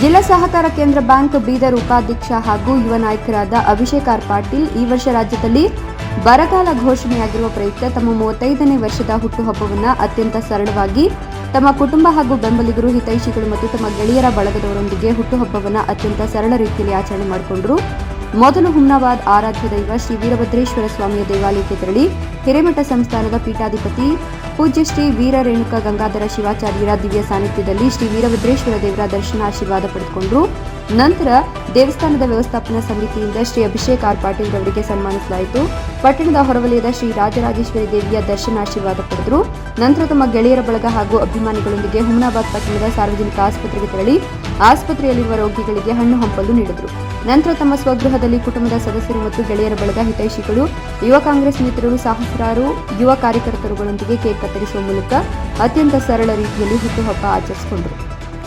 ಜಿಲ್ಲಾ ಸಹಕಾರ ಕೇಂದ್ರ ಬ್ಯಾಂಕ್ ಬೀದರ್ ಉಪಾಧ್ಯಕ್ಷ ಹಾಗೂ ಯುವ ನಾಯಕರಾದ ಅಭಿಷೇಕ್ ಆರ್ ಪಾಟೀಲ್ ಈ ವರ್ಷ ರಾಜ್ಯದಲ್ಲಿ ಬರಗಾಲ ಘೋಷಣೆಯಾಗಿರುವ ಪ್ರಯುಕ್ತ ತಮ್ಮ ಮೂವತ್ತೈದನೇ ವರ್ಷದ ಹುಟ್ಟುಹಬ್ಬವನ್ನು ಅತ್ಯಂತ ಸರಳವಾಗಿ ತಮ್ಮ ಕುಟುಂಬ ಹಾಗೂ ಬೆಂಬಲಿಗರು, ಹಿತೈಷಿಗಳು ಮತ್ತು ತಮ್ಮ ಗೆಳೆಯರ ಬಳಗದವರೊಂದಿಗೆ ಹುಟ್ಟುಹಬ್ಬವನ್ನು ಅತ್ಯಂತ ಸರಳ ರೀತಿಯಲ್ಲಿ ಆಚರಣೆ ಮಾಡಿಕೊಂಡರು. ಮೊದಲು ಹುಮ್ನಾಬಾದ್ ಆರಾಧ್ಯ ದೈವ ಶ್ರೀ ವೀರಭದ್ರೇಶ್ವರ ಸ್ವಾಮಿಯ ದೇವಾಲಯಕ್ಕೆ ತೆರಳಿ ಹಿರೇಮಠ ಸಂಸ್ಥಾನದ ಪೀಠಾಧಿಪತಿ ಪೂಜ್ಯ ಶ್ರೀ ವೀರ ರೇಣುಕ ಗಂಗಾಧರ ಶಿವಾಚಾರ್ಯರ ದಿವ್ಯ ಸಾನ್ನಿಧ್ಯದಲ್ಲಿ ಶ್ರೀ ವೀರಭದ್ರೇಶ್ವರ ದೇವರ ದರ್ಶನ ಆಶೀರ್ವಾದ ಪಡೆದುಕೊಂಡರು ನಂತರ ದೇವಸ್ಥಾನದ ವ್ಯವಸ್ಥಾಪನಾ ಸಮಿತಿಯಿಂದ ಶ್ರೀ ಅಭಿಷೇಕ್ ಆರ್ ಪಾಟೀಲ್ ರವರಿಗೆ ಸನ್ಮಾನಿಸಲಾಯಿತು. ಪಟ್ಟಣದ ಹೊರವಲಯದ ಶ್ರೀ ರಾಜರಾಜೇಶ್ವರಿ ದೇವಿಯ ದರ್ಶನ ಆಶೀರ್ವಾದ ಪಡೆದರು. ನಂತರ ತಮ್ಮ ಗೆಳೆಯರ ಬಳಗ ಹಾಗೂ ಅಭಿಮಾನಿಗಳೊಂದಿಗೆ ಹುಮನಾಬಾದ್ ಪಟ್ಟಣದ ಸಾರ್ವಜನಿಕ ಆಸ್ಪತ್ರೆಗೆ ತೆರಳಿ ಆಸ್ಪತ್ರೆಯಲ್ಲಿರುವ ರೋಗಿಗಳಿಗೆ ಹಣ್ಣು ಹಂಪಲು ನೀಡಿದರು. ನಂತರ ತಮ್ಮ ಸ್ವಗೃಹದಲ್ಲಿ ಕುಟುಂಬದ ಸದಸ್ಯರು ಮತ್ತು ಗೆಳೆಯರ ಬಳಗ ಹಿತೈಷಿಗಳು, ಯುವ ಕಾಂಗ್ರೆಸ್ ಮಿತ್ರರು ಸಹಸ್ರಾರು, ಯುವ ಕಾರ್ಯಕರ್ತರುಗಳೊಂದಿಗೆ ಕೇಕ್ ಕತ್ತರಿಸುವ ಮೂಲಕ ಅತ್ಯಂತ ಸರಳ ರೀತಿಯಲ್ಲಿ ಹುಟ್ಟುಹಬ್ಬ ಆಚರಿಸಿಕೊಂಡರು.